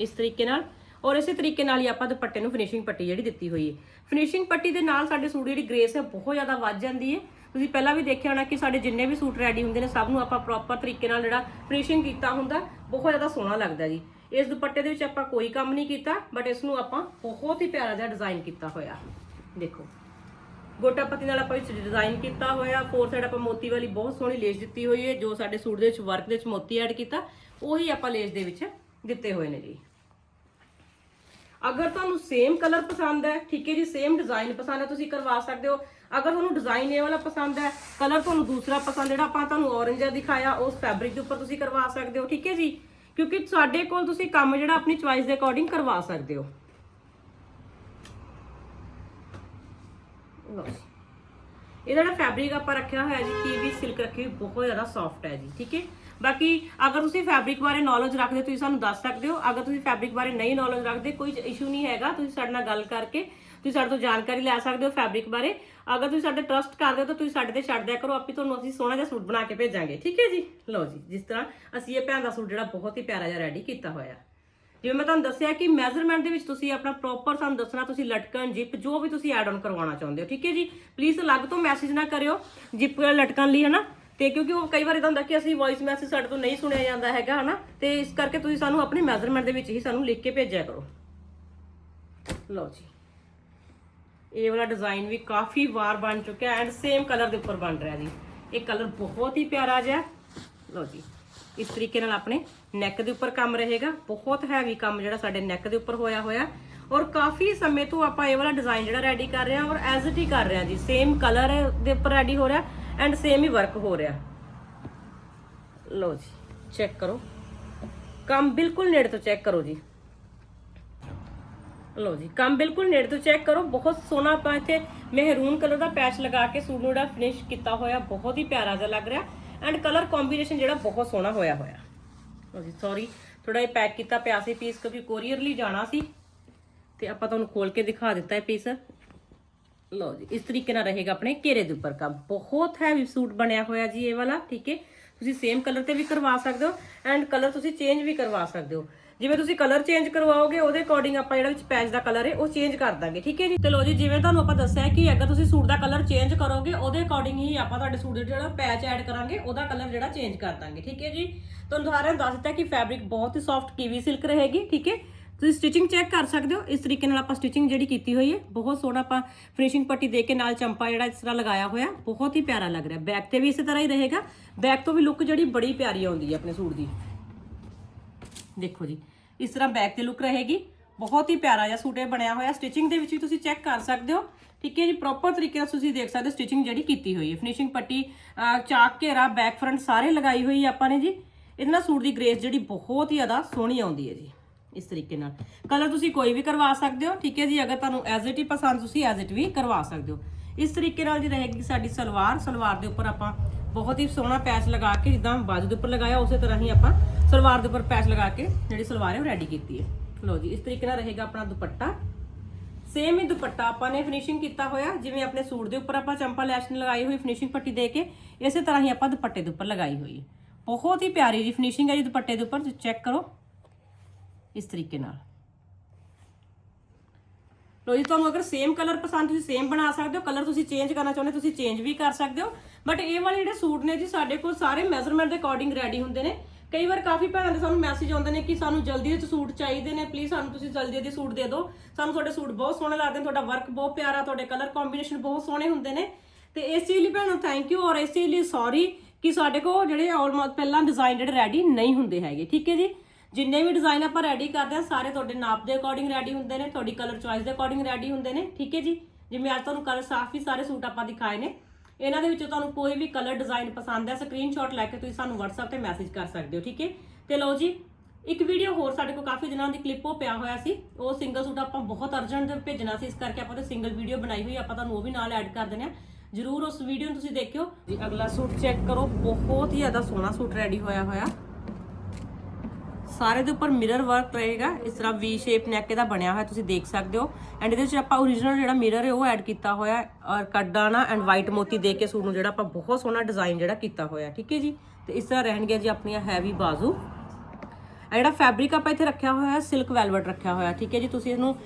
ਇਸ ਤਰੀਕੇ ਨਾਲ ਔਰ ਇਸੇ ਤਰੀਕੇ ਨਾਲ ਹੀ ਆਪਾਂ ਦੁਪੱਟੇ ਨੂੰ ਫਿਨਿਸ਼ਿੰਗ ਪੱਟੀ ਜਿਹੜੀ ਦਿੱਤੀ ਹੋਈ ਹੈ। ਫਿਨਿਸ਼ਿੰਗ ਪੱਟੀ ਦੇ ਨਾਲ ਸਾਡੇ ਸੂਟ ਜਿਹੜੀ ਗ੍ਰੇਸ ਹੈ, ਬਹੁਤ ਜ਼ਿਆਦਾ ਵੱਧ ਜਾਂਦੀ ਹੈ। ਤੁਸੀਂ ਪਹਿਲਾਂ ਵੀ ਦੇਖਿਆ ਹੋਣਾ ਕਿ ਸਾਡੇ ਜਿੰਨੇ ਵੀ ਸੂਟ ਰੈਡੀ ਹੁੰਦੇ ਨੇ, ਸਭ ਨੂੰ ਆਪਾਂ ਪ੍ਰੋਪਰ ਤਰੀਕੇ ਨਾਲ ਜਿਹੜਾ ਫਿਨਿਸ਼ਿੰਗ ਕੀਤਾ ਹੁੰਦਾ, ਬਹੁਤ ਜ਼ਿਆਦਾ ਸੋਹਣਾ ਲੱਗਦਾ ਜੀ। ਇਸ ਦੁਪੱਟੇ ਦੇ ਵਿੱਚ ਆਪਾਂ ਕੋਈ ਕੰਮ ਨਹੀਂ ਕੀਤਾ ਬਟ ਇਸ ਨੂੰ ਆਪਾਂ ਬਹੁਤ ਹੀ ਪਿਆਰਾ ਜਿਹਾ ਡਿਜ਼ਾਈਨ ਕੀਤਾ ਹੋਇਆ। ਦੇਖੋ। ਗੋਟਾ ਪੱਤੀ ਨਾਲ ਆਪਾਂ ਇਸ ਡਿਜ਼ਾਈਨ ਕੀਤਾ ਹੋਇਆ ਫੋਰ ਸਾਈਡ ਆਪਾਂ ਮੋਤੀ ਵਾਲੀ ਬਹੁਤ ਸੋਹਣੀ ਲੇਸ ਦਿੱਤੀ ਹੋਈ ਹੈ, ਜੋ ਸਾਡੇ ਸੂਟ ਦੇ ਵਿੱਚ ਵਰਕ ਦੇ ਵਿੱਚ ਮੋਤੀ ਐਡ ਕੀਤਾ, ਉਹੀ ਆਪਾਂ ਲੇਸ ਦੇ ਵਿੱਚ ਦਿੱਤੇ ਹੋਏ ਨੇ ਜੀ। ਅਗਰ ਤੁਹਾਨੂੰ ਸੇਮ ਕਲਰ ਪਸੰਦ ਹੈ, ਠੀਕ ਹੈ ਜੀ ਸੇਮ ਡਿਜ਼ਾਈਨ ਪਸੰਦ ਹੈ, ਤੁਸੀਂ ਕਰਵਾ ਸਕਦੇ ਹੋ। ਅਗਰ ਤੁਹਾਨੂੰ ਡਿਜ਼ਾਈਨ ਇਹ ਵਾਲਾ ਪਸੰਦ ਹੈ ਕਲਰ ਤੁਹਾਨੂੰ ਦੂਸਰਾ ਪਸੰਦ, ਜਿਹੜਾ ਆਪਾਂ ਤੁਹਾਨੂੰ orange ਜਿਹਾ ਦਿਖਾਇਆ, ਉਸ ਫੈਬਰਿਕ ਦੇ ਉੱਪਰ ਤੁਸੀਂ ਕਰਵਾ ਸਕਦੇ ਹੋ, ਠੀਕ ਹੈ ਜੀ? ਕਿਉਂਕਿ ਸਾਡੇ ਕੋਲ ਤੁਸੀਂ ਕੰਮ ਜਿਹੜਾ ਆਪਣੀ ਚੁਆਇਸ ਦੇ ਅਕੋਰਡਿੰਗ ਕਰਵਾ ਸਕਦੇ ਹੋ। ਲਓ ਇਹਦਾ ਜਿਹੜਾ ਫੈਬਰਿਕ ਆਪਾਂ ਰੱਖਿਆ ਹੋਇਆ ਜੀ ਕੀਵੀ ਸਿਲਕ ਰੱਖੀ ਹੋਈ, ਬਹੁਤ ਜ਼ਿਆਦਾ ਸੌਫਟ ਹੈ ਜੀ, ਠੀਕ ਹੈ? ਬਾਕੀ ਅਗਰ ਤੁਸੀਂ ਫੈਬਰਿਕ ਬਾਰੇ ਨੌਲੇਜ ਰੱਖਦੇ ਹੋ, ਤੁਸੀਂ ਸਾਨੂੰ ਦੱਸ ਸਕਦੇ ਹੋ। ਅਗਰ ਤੁਸੀਂ ਫੈਬਰਿਕ ਬਾਰੇ ਨਹੀਂ ਨੌਲੇਜ ਰੱਖਦੇ, ਕੋਈ ਇਸ਼ੂ ਨਹੀਂ ਹੈਗਾ, ਤੁਸੀਂ ਸਾਡੇ ਨਾਲ ਗੱਲ ਕਰਕੇ, ਤੁਸੀਂ ਸਾਡੇ ਤੋਂ ਜਾਣਕਾਰੀ ਲੈ ਸਕਦੇ ਹੋ ਫੈਬਰਿਕ ਬਾਰੇ। ਅਗਰ ਤੁਸੀਂ ਸਾਡੇ ਟਰਸਟ ਕਰਦੇ ਹੋ ਤਾਂ ਤੁਸੀਂ ਸਾਡੇ ਤੇ ਛੱਡ ਦਿਆ ਕਰੋ, ਆਪੇ ਤੁਹਾਨੂੰ ਅਸੀਂ ਸੋਹਣਾ ਜਿਹਾ ਸੂਟ ਬਣਾ ਕੇ ਭੇਜਾਂਗੇ, ਠੀਕ ਹੈ ਜੀ? ਲਓ ਜੀ, ਜਿਸ ਤਰ੍ਹਾਂ ਅਸੀਂ ਇਹ ਭੈਣ ਦਾ ਸੂਟ ਜਿਹੜਾ ਬਹੁਤ ਹੀ ਪਿਆਰਾ ਜਿਹਾ ਰੈਡੀ ਕੀਤਾ ਹੋਇਆ। ਜਿਵੇਂ ਮੈਂ ਤੁਹਾਨੂੰ ਦੱਸਿਆ ਕਿ ਮੈਜ਼ਰਮੈਂਟ ਦੇ ਵਿੱਚ ਤੁਸੀਂ ਆਪਣਾ ਪ੍ਰੋਪਰ ਸਾਨੂੰ ਦੱਸਣਾ, ਤੁਸੀਂ ਲਟਕਣ ਜਿਪ ਜੋ ਵੀ ਤੁਸੀਂ ਐਡ ਆਨ ਕਰਵਾਉਣਾ ਚਾਹੁੰਦੇ ਹੋ, ਠੀਕ ਹੈ ਜੀ? ਪਲੀਜ਼ ਅਲੱਗ ਤੋਂ ਮੈਸੇਜ ਨਾ ਕਰਿਓ ਜਿਪ ਲਟਕਣ ਲਈ, ਹਨਾ? ਤੇ ਕਿਉਂਕਿ ਉਹ ਕਈ ਵਾਰ ਇਦਾਂ ਹੁੰਦਾ ਕਿ ਅਸੀਂ ਵੌਇਸ ਮੈਸੇਜ ਸਾਡੇ ਤੋਂ ਨਹੀਂ ਸੁਣਿਆ ਜਾਂਦਾ ਹੈਗਾ, ਹਨਾ? ਤੇ ਇਸ ਕਰਕੇ ਤੁਸੀਂ ਸਾਨੂੰ ਆਪਣੀ ਮੈਜ਼ਰਮੈਂਟ ਦੇ ਵਿੱਚ ਹੀ ਸਾਨੂੰ ਲਿਖ ਕੇ ਭੇਜਿਆ ਕਰੋ। ਲਓ ਜੀ। ਇਹ ਵਾਲਾ ਡਿਜ਼ਾਈਨ ਵੀ ਕਾਫੀ ਵਾਰ ਬਣ ਚੁੱਕਿਆ ਐਂਡ ਸੇਮ ਕਲਰ ਦੇ ਉੱਪਰ ਬਣ ਰਿਹਾ ਜੀ। ਇਹ ਕਲਰ ਬਹੁਤ ਹੀ ਪਿਆਰਾ ਜਿਹਾ। ਲਓ ਜੀ, ਇਸ ਤਰੀਕੇ ਨਾਲ ਆਪਣੇ ਨੈਕ ਦੇ ਉੱਪਰ ਕੰਮ ਰਹੇਗਾ। ਬਹੁਤ ਹੈਵੀ ਕੰਮ ਜਿਹੜਾ ਸਾਡੇ ਨੈਕ ਦੇ ਉੱਪਰ ਹੋਇਆ ਹੋਇਆ। ਔਰ ਕਾਫੀ ਸਮੇਂ ਤੋਂ ਆਪਾਂ ਇਹ ਵਾਲਾ ਡਿਜ਼ਾਈਨ ਜਿਹੜਾ ਰੈਡੀ ਕਰ ਰਹੇ ਹਾਂ ਔਰ ਐਜ਼ ਇਟ ਹੀ ਕਰ ਰਹੇ ਹਾਂ ਜੀ। ਸੇਮ ਕਲਰ ਦੇ ਉੱਪਰ ਰੈਡੀ ਹੋ ਰਿਹਾ ਐਂਡ ਸੇਮ ਹੀ ਵਰਕ ਹੋ ਰਿਹਾ। ਲਓ ਜੀ ਚੈੱਕ ਕਰੋ। ਕੰਮ ਬਿਲਕੁਲ ਨੇੜੇ ਤੋਂ ਚੈੱਕ ਕਰੋ ਜੀ। ਲਓ ਜੀ, ਕੰਮ ਬਿਲਕੁਲ ਨੇੜੇ ਤੋਂ ਚੈੱਕ ਕਰੋ, ਬਹੁਤ ਸੋਹਣਾ ਆਪਾਂ ਇੱਥੇ ਮਹਿਰੂਨ ਕਲਰ ਦਾ ਪੈਚ ਲਗਾ ਕੇ ਸੂਟ ਨੂੰ ਜਿਹੜਾ ਫਿਨਿਸ਼ ਕੀਤਾ ਹੋਇਆ, ਬਹੁਤ ਹੀ ਪਿਆਰਾ ਜਿਹਾ ਲੱਗ ਰਿਹਾ ਐਂਡ ਕਲਰ ਕੰਬੀਨੇਸ਼ਨ ਜਿਹੜਾ ਬਹੁਤ ਸੋਹਣਾ ਹੋਇਆ ਹੋਇਆ। ਲਓ ਜੀ ਸੌਰੀ ਥੋੜਾ ਇਹ ਪੈਕ ਕੀਤਾ ਪਿਆ ਸੀ ਪੀਸ ਕਿਉਂਕਿ ਕੋਰੀਅਰ ਲਈ ਜਾਣਾ ਸੀ ਤੇ ਆਪਾਂ ਤੁਹਾਨੂੰ ਖੋਲ ਕੇ ਦਿਖਾ ਦਿੱਤਾ ਹੈ ਪੀਸ ਲਓ ਜੀ, ਇਸ ਤਰੀਕੇ ਨਾਲ ਰਹੇਗਾ ਆਪਣੇ ਘੇਰੇ ਦੇ ਉੱਪਰ ਕੰਮ। ਬਹੁਤ ਹੈਵੀ ਸੂਟ ਬਣਿਆ ਹੋਇਆ ਜੀ ਇਹ ਵਾਲਾ, ਠੀਕ ਹੈ? ਤੁਸੀਂ ਸੇਮ ਕਲਰ ਤੇ ਵੀ ਕਰਵਾ ਸਕਦੇ ਹੋ ਐਂਡ ਕਲਰ ਤੁਸੀਂ ਚੇਂਜ ਵੀ ਕਰਵਾ ਸਕਦੇ ਹੋ। ਜਿਵੇਂ ਤੁਸੀਂ ਕਲਰ ਚੇਂਜ ਕਰਵਾਓਗੇ, ਉਹਦੇ ਅਕੋਰਡਿੰਗ ਆਪਾਂ ਜਿਹੜਾ ਵਿੱਚ ਪੈਚ ਦਾ ਕਲਰ ਹੈ, ਉਹ ਚੇਂਜ ਕਰ ਦਾਂਗੇ, ਠੀਕ ਹੈ ਜੀ? ਤੇ ਲੋ ਜੀ, ਜਿਵੇਂ ਤੁਹਾਨੂੰ ਆਪਾਂ ਦੱਸਿਆ ਕਿ ਅਗਰ ਤੁਸੀਂ ਸੂਟ ਦਾ ਕਲਰ ਚੇਂਜ ਕਰੋਗੇ, ਉਹਦੇ ਅਕੋਰਡਿੰਗ ਹੀ ਆਪਾਂ ਤੁਹਾਡੇ ਸੂਟ ਦੇ ਜਿਹੜਾ ਪੈਚ ਐਡ ਕਰਾਂਗੇ, ਉਹਦਾ ਕਲਰ ਜਿਹੜਾ ਚੇਂਜ ਕਰ ਦਾਂਗੇ, ਠੀਕ ਹੈ ਜੀ? ਤੁਹਾਨੂੰ ਸਾਰਿਆਂ ਨੂੰ ਦੱਸ ਦਿੱਤਾ ਕਿ ਫੈਬਰਿਕ ਬਹੁਤ ਹੀ ਸੌਫਟ ਕੀਵੀ ਸਿਲਕ ਰਹੇਗੀ, ਠੀਕ ਹੈ? ਤੁਸੀਂ ਸਟਿਚਿੰਗ ਚੈੱਕ ਕਰ ਸਕਦੇ ਹੋ, ਇਸ ਤਰੀਕੇ ਨਾਲ ਆਪਾਂ ਸਟਿਚਿੰਗ ਜਿਹੜੀ ਕੀਤੀ ਹੋਈ ਹੈ, ਬਹੁਤ ਸੋਹਣਾ ਆਪਾਂ ਫਿਨਿਸ਼ਿੰਗ ਪੱਟੀ ਦੇ ਕੇ ਨਾਲ ਚੰਪਾ ਜਿਹੜਾ ਇਸ ਤਰ੍ਹਾਂ ਲਗਾਇਆ ਹੋਇਆ, ਬਹੁਤ ਹੀ ਪਿਆਰਾ ਲੱਗ ਰਿਹਾ ਬੈਕ ਤੇ ਵੀ ਇਸੇ ਤਰ੍ਹਾਂ ਹੀ ਰਹੇਗਾ ਬੈਕ ਤੋਂ ਵੀ ਲੁੱਕ ਜਿਹੜੀ ਬੜੀ ਪਿਆਰੀ ਆਉਂਦੀ ਹੈ ਆਪਣੇ ਸੂਟ ਦੀ। ਦੇਖੋ ਜੀ, ਇਸ ਤਰ੍ਹਾਂ ਬੈਕ ਤੇ ਲੁੱਕ ਰਹੇਗੀ। ਬਹੁਤ ਹੀ ਪਿਆਰਾ ਜਿਹਾ ਸੂਟ ਇਹ ਬਣਿਆ ਹੋਇਆ। ਸਟਿਚਿੰਗ ਦੇ ਵਿੱਚ ਵੀ ਤੁਸੀਂ ਚੈੱਕ ਕਰ ਸਕਦੇ ਹੋ। ਠੀਕ ਹੈ ਜੀ ਪ੍ਰੋਪਰ ਤਰੀਕੇ ਨਾਲ ਤੁਸੀਂ ਦੇਖ ਸਕਦੇ ਹੋ ਸਟਿਚਿੰਗ ਜਿਹੜੀ ਕੀਤੀ ਹੋਈ ਹੈ। ਫਿਨਿਸ਼ਿੰਗ ਪੱਟੀ ਚਾਕ, ਘੇਰਾ ਬੈਕ ਫਰੰਟ ਸਾਰੇ ਲਗਾਈ ਹੋਈ ਹੈ ਆਪਾਂ ਨੇ ਜੀ। ਇਹਨਾਂ ਸੂਟ ਦੀ ਗ੍ਰੇਸ ਜਿਹੜੀ ਬਹੁਤ ਹੀ ਜ਼ਿਆਦਾ ਸੋਹਣੀ ਆਉਂਦੀ ਹੈ ਜੀ, ਇਸ ਤਰੀਕੇ ਨਾਲ। ਕਲਰ ਤੁਸੀਂ ਕੋਈ ਵੀ ਕਰਵਾ ਸਕਦੇ ਹੋ। ਠੀਕ ਹੈ ਜੀ, ਅਗਰ ਤੁਹਾਨੂੰ ਐਜ਼ ਇਟ ਹੀ ਪਸੰਦ ਤੁਸੀਂ ਐਜ਼ ਇਟ ਵੀ ਕਰਵਾ ਸਕਦੇ ਹੋ। ਇਸ ਤਰੀਕੇ ਨਾਲ ਜੀ ਰਹੇਗੀ ਸਾਡੀ ਸਲਵਾਰ। ਸਲਵਾਰ ਦੇ ਉੱਪਰ ਆਪਾਂ ਬਹੁਤ ਹੀ ਸੋਹਣਾ ਪੈਚ ਲਗਾ ਕੇ ਜਿੱਦਾਂ ਬਾਜੂ ਦੇ ਉੱਪਰ ਲਗਾਇਆ, ਉਸੇ ਤਰ੍ਹਾਂ ਹੀ ਆਪਾਂ ਸਲਵਾਰ ਦੇ ਉੱਪਰ ਪੈਚ ਲਗਾ ਕੇ ਜਿਹੜੀ ਸਲਵਾਰ ਹੈ ਉਹ ਰੈਡੀ ਕੀਤੀ ਹੈ। ਲਓ ਜੀ, ਇਸ ਤਰੀਕੇ ਨਾਲ ਰਹੇਗਾ ਆਪਣਾ ਦੁਪੱਟਾ। ਸੇਮ ਹੀ ਦੁਪੱਟਾ ਆਪਾਂ ਨੇ ਫਿਨਿਸ਼ਿੰਗ ਕੀਤਾ ਹੋਇਆ, ਜਿਵੇਂ ਆਪਣੇ ਸੂਟ ਦੇ ਉੱਪਰ ਆਪਾਂ ਚੰਪਾ ਲੈਸ਼ ਲਗਾਈ ਹੋਈ ਫਿਨਿਸ਼ਿੰਗ ਪੱਟੀ ਦੇ ਕੇ, ਇਸੇ ਤਰ੍ਹਾਂ ਹੀ ਆਪਾਂ ਦੁਪੱਟੇ ਦੇ ਉੱਪਰ ਲਗਾਈ ਹੋਈ ਹੈ। ਬਹੁਤ ਹੀ ਪਿਆਰੀ ਜੀ ਫਿਨਿਸ਼ਿੰਗ ਹੈ ਜੀ ਦੁਪੱਟੇ ਦੇ ਉੱਪਰ, ਤੁਸੀਂ ਚੈੱਕ ਕਰੋ। ਇਸ ਤਰੀਕੇ ਨਾਲ। ਲੋ ਜੀ, ਤੁਹਾਨੂੰ ਅਗਰ ਸੇਮ ਕਲਰ ਪਸੰਦ ਤੁਸੀਂ ਸੇਮ ਬਣਾ ਸਕਦੇ ਹੋ ਕਲਰ ਤੁਸੀਂ ਚੇਂਜ ਕਰਨਾ ਚਾਹੁੰਦੇ ਤੁਸੀਂ ਚੇਂਜ ਵੀ ਕਰ ਸਕਦੇ ਹੋ। ਬਟ ਇਹ ਵਾਲੇ ਜਿਹੜੇ ਸੂਟ ਨੇ ਜੀ, ਸਾਡੇ ਕੋਲ ਸਾਰੇ ਮੈਜ਼ਰਮੈਂਟ ਦੇ ਅਕੋਰਡਿੰਗ ਰੈਡੀ ਹੁੰਦੇ ਨੇ। ਕਈ ਵਾਰ ਕਾਫੀ ਭੈਣਾਂ ਦੇ ਸਾਨੂੰ ਮੈਸੇਜ ਆਉਂਦੇ ਨੇ ਕਿ ਸਾਨੂੰ ਜਲਦੀ ਵਿੱਚ ਸੂਟ ਚਾਹੀਦੇ ਨੇ ਪਲੀਜ਼ ਸਾਨੂੰ ਤੁਸੀਂ ਜਲਦੀ ਦੇ ਸੂਟ ਦੇ ਦਿਓ। ਸਾਨੂੰ ਤੁਹਾਡੇ ਸੂਟ ਬਹੁਤ ਸੋਹਣੇ ਲੱਗਦੇ ਨੇ, ਤੁਹਾਡਾ ਵਰਕ ਬਹੁਤ ਪਿਆਰਾ, ਤੁਹਾਡੇ ਕਲਰ ਕੰਬੀਨੇਸ਼ਨ ਬਹੁਤ ਸੋਹਣੇ ਹੁੰਦੇ ਨੇ। ਤੇ ਇਸ ਚੀਜ਼ ਲਈ ਭੈਣਾਂ ਥੈਂਕ ਯੂ ਔਰ ਇਸ ਚੀਜ਼ ਲਈ ਸੌਰੀ ਕਿ ਸਾਡੇ ਕੋਲ ਜਿਹੜੇ ਆਲਮੋਸਟ ਪਹਿਲਾਂ ਡਿਜ਼ਾਈਨ ਜਿਹੜੇ ਰੈਡੀ ਨਹੀਂ ਹੁੰਦੇ ਹੈਗੇ, ਠੀਕ ਹੈ ਜੀ? ਜਿੰਨੇ ਵੀ ਡਿਜ਼ਾਈਨ ਆਪਾਂ ਰੈਡੀ ਕਰਦੇ ਆ, ਸਾਰੇ ਤੁਹਾਡੇ ਨਾਪ ਦੇ ਅਕੋਰਡਿੰਗ ਰੈਡੀ ਹੁੰਦੇ ਨੇ, ਤੁਹਾਡੀ ਕਲਰ ਚੁਆਇਸ ਦੇ ਅਕੋਰਡਿੰਗ ਰੈਡੀ ਹੁੰਦੇ ਨੇ, ਠੀਕ ਹੈ ਜੀ? ਜਿਵੇਂ ਅੱਜ ਤੁਹਾਨੂੰ ਕਲਰ ਸਾਫ਼ ਹੀ ਸਾਰੇ ਸੂਟ ਆਪਾਂ ਦਿਖਾਏ ਨੇ। ਇਹਨਾਂ ਦੇ ਵਿੱਚੋਂ ਤੁਹਾਨੂੰ ਕੋਈ ਵੀ ਕਲਰ ਡਿਜ਼ਾਈਨ ਪਸੰਦ ਹੈ ਸਕਰੀਨਸ਼ਾਟ ਲੈ ਕੇ ਤੁਸੀਂ ਸਾਨੂੰ WhatsApp ਤੇ ਮੈਸੇਜ ਕਰ ਸਕਦੇ ਹੋ, ਠੀਕ ਹੈ? ਤੇ ਲਓ ਜੀ, ਇੱਕ ਵੀਡੀਓ ਹੋਰ ਸਾਡੇ ਕੋਲ ਕਾਫੀ ਦਿਨਾਂ ਦੀ ਕਲਿੱਪ ਉਹ ਪਿਆ ਹੋਇਆ ਸੀ। ਉਹ ਸਿੰਗਲ ਸੂਟ ਆਪਾਂ ਬਹੁਤ ਅਰਜੈਂਟ ਦੇ ਭੇਜਣਾ ਸੀ, ਇਸ ਕਰਕੇ ਆਪਾਂ ਤੇ ਸਿੰਗਲ ਵੀਡੀਓ ਬਣਾਈ ਹੋਈ ਆਪਾਂ ਤੁਹਾਨੂੰ ਉਹ ਵੀ ਨਾਲ ਐਡ ਕਰ ਦਿੰਦੇ ਆ ਜਰੂਰ ਉਸ ਵੀਡੀਓ ਨੂੰ ਤੁਸੀਂ ਦੇਖਿਓ। ਜੀ, ਅਗਲਾ ਸੂਟ ਚੈੱਕ ਕਰੋ, ਬਹੁਤ ਹੀ ਜ਼ਿਆਦਾ ਸੋਹਣਾ ਸੂਟ ਰੈਡੀ ਹੋਇਆ ਹੋਇਆ। ਸਾਰੇ ਦੇ ਉੱਪਰ ਮਿਰਰ ਵਰਕ ਰਹੇਗਾ। ਇਸ ਤਰ੍ਹਾਂ ਵੀ ਸ਼ੇਪ ਨੈਕ ਇਹਦਾ ਬਣਿਆ ਹੋਇਆ, ਤੁਸੀਂ ਦੇਖ ਸਕਦੇ ਹੋ। ਐਂਡ ਇਹਦੇ ਵਿੱਚ ਆਪਾਂ origignal ਜਿਹੜਾ ਮਿਰਰ ਹੈ, ਉਹ ਐਡ ਕੀਤਾ ਹੋਇਆ ਔਰ ਕੱਡਾਣਾ ਐਂਡ ਵਾਈਟ ਮੋਤੀ ਦੇ ਕੇ ਸੂਟ ਨੂੰ ਜਿਹੜਾ ਆਪਾਂ ਬਹੁਤ ਸੋਹਣਾ ਡਿਜ਼ਾਈਨ ਜਿਹੜਾ ਕੀਤਾ ਹੋਇਆ ਠੀਕ ਹੈ ਜੀ? ਤੇ ਇਸ ਤਰ੍ਹਾਂ ਰਹਿਣਗੀਆਂ ਜੀ ਆਪਣੀਆਂ ਹੈਵੀ ਬਾਜ਼ੂ। ਇਹ ਜਿਹੜਾ ਫੈਬਰਿਕ ਆਪਾਂ ਇੱਥੇ ਰੱਖਿਆ ਹੋਇਆ ਹੈ ਸਿਲਕ ਵੈਲਵਟ ਰੱਖਿਆ ਹੋਇਆ, ਠੀਕ ਹੈ ਜੀ? ਤੁਸੀਂ ਇਹਨੂੰ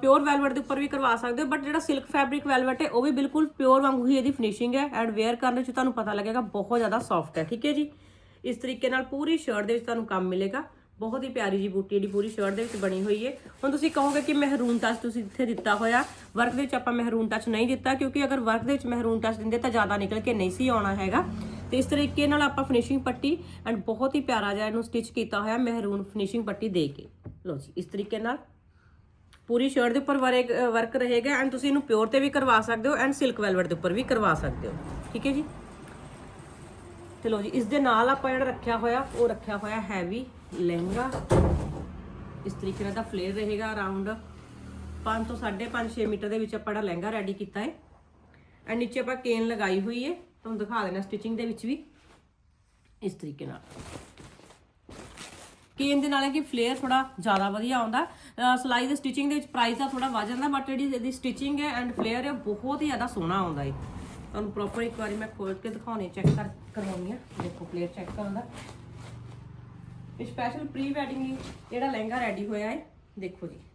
ਪਿਓਰ ਵੈਲਵਟ ਦੇ ਉੱਪਰ ਵੀ ਕਰਵਾ ਸਕਦੇ ਹੋ ਬਟ ਜਿਹੜਾ ਸਿਲਕ ਫੈਬਰਿਕ ਵੈਲਵਟ ਹੈ, ਉਹ ਵੀ ਬਿਲਕੁਲ ਪਿਓਰ ਵਾਂਗੂ ਹੀ ਇਹਦੀ ਫਿਨਿਸ਼ਿੰਗ ਹੈ। ਐਂਡ ਵੇਅਰ ਕਰਨ ਵਿੱਚ ਤੁਹਾਨੂੰ ਪਤਾ ਲੱਗੇਗਾ, ਬਹੁਤ ਜ਼ਿਆਦਾ ਸੌਫਟ ਹੈ, ਠੀਕ ਹੈ ਜੀ? ਇਸ ਤਰੀਕੇ ਨਾਲ ਪੂਰੀ ਸ਼ਰਟ ਦੇ ਵਿੱਚ ਤੁਹਾਨੂੰ ਕੰਮ ਮਿਲੇਗਾ। ਬਹੁਤ ਹੀ ਪਿਆਰੀ ਜੀ ਬੂਟੀ ਜਿਹੜੀ ਪੂਰੀ ਸ਼ਰਟ ਦੇ ਵਿੱਚ ਬਣੀ ਹੋਈ ਹੈ। ਹੁਣ ਤੁਸੀਂ ਕਹੋਗੇ ਕਿ ਮਹਿਰੂਨ ਟੱਚ ਤੁਸੀਂ ਇੱਥੇ ਦਿੱਤਾ ਹੋਇਆ। ਵਰਕ ਦੇ ਵਿੱਚ ਆਪਾਂ ਮਹਿਰੂਨ ਟੱਚ ਨਹੀਂ ਦਿੱਤਾ, ਕਿਉਂਕਿ ਅਗਰ ਵਰਕ ਦੇ ਵਿੱਚ ਮਹਿਰੂਨ ਟੱਚ ਦਿੰਦੇ ਤਾਂ ਜ਼ਿਆਦਾ ਨਿਕਲ ਕੇ ਨਹੀਂ ਸੀ ਆਉਣਾ ਹੈਗਾ। ਤੇ ਇਸ ਤਰੀਕੇ ਨਾਲ ਆਪਾਂ ਫਿਨਿਸ਼ਿੰਗ ਪੱਟੀ ਐਂਡ ਬਹੁਤ ਹੀ ਪਿਆਰਾ ਜਿਹਾ ਇਹਨੂੰ ਸਟਿਚ ਕੀਤਾ ਹੋਇਆ ਮਹਿਰੂਨ ਫਿਨਿਸ਼ਿੰਗ ਪੱਟੀ ਦੇ ਕੇ। ਲਓ ਜੀ, ਇਸ ਤਰੀਕੇ ਨਾਲ ਪੂਰੀ ਸ਼ਰਟ ਦੇ ਉੱਪਰ ਵਰਕ ਰਹੇਗਾ ਐਂਡ ਤੁਸੀਂ ਇਹਨੂੰ ਪਿਓਰ ਤੇ ਵੀ ਕਰਵਾ ਸਕਦੇ ਹੋ ਐਂਡ ਸਿਲਕ ਵੈਲਵਟ ਦੇ ਉੱਪਰ ਵੀ ਕਰਵਾ ਸਕਦੇ ਹੋ। ਠੀਕ ਹੈ ਜੀ? ਤੇ ਲਓ ਜੀ, ਇਸ ਦੇ ਨਾਲ ਆਪਾਂ ਜਿਹੜਾ ਰੱਖਿਆ ਹੋਇਆ, ਉਹ ਰੱਖਿਆ ਹੋਇਆ ਹੈਵੀ ਲਹਿੰਗਾ। ਇਸ ਤਰੀਕੇ ਨਾਲ ਦਾ ਫਲੇਅਰ ਰਹੇਗਾ ਅਰਾਊਂਡ 5 ਤੋਂ 5.5 6 ਮੀਟਰ ਦੇ ਵਿੱਚ ਆਪਾਂ ਜਿਹੜਾ ਲਹਿੰਗਾ ਰੈਡੀ ਕੀਤਾ ਹੈ। ਐਂਡ ਨੀਚੇ ਆਪਾਂ ਕੇਨ ਲਗਾਈ ਹੋਈ ਹੈ। ਤੁਹਾਨੂੰ ਦਿਖਾ ਦੇਣਾ ਸਟਿਚਿੰਗ ਦੇ ਵਿੱਚ ਵੀ ਇਸ ਤਰੀਕੇ ਨਾਲ। ਕੇਨ ਦੇ ਨਾਲ ਹੈ ਕਿ ਫਲੇਅਰ ਥੋੜਾ ਜ਼ਿਆਦਾ ਵਧੀਆ ਆਉਂਦਾ। ਅਹ ਸਿਲਾਈ ਦੇ ਸਟਿਚਿੰਗ ਦੇ ਵਿੱਚ ਪ੍ਰਾਈਸ ਦਾ ਥੋੜਾ ਵੱਧ ਜਾਂਦਾ ਬਟ ਜਿਹੜੀ ਇਹਦੀ ਸਟਿਚਿੰਗ ਹੈ ਐਂਡ ਫਲੇਅਰ ਹੈ ਬਹੁਤ ਹੀ ਜ਼ਿਆਦਾ ਸੋਹਣਾ ਆਉਂਦਾ ਹੈ। ਤੁਹਾਨੂੰ ਪ੍ਰੋਪਰ ਇੱਕ ਵਾਰੀ ਮੈਂ ਖੋਲ ਕੇ ਦਿਖਾਉਣੀ ਚੈੱਕ ਕਰ ਕਰਵਾਉਣੀ ਆ। ਦੇਖੋ ਫਲੇਅਰ ਚੈੱਕ ਕਰਨ ਦਾ ਸਪੈਸ਼ਲ ਪ੍ਰੀ ਵੈਡਿੰਗ ਲਈ ਜਿਹੜਾ ਲਹਿੰਗਾ ਰੈਡੀ ਹੋਇਆ ਹੈ ਦੇਖੋ ਜੀ।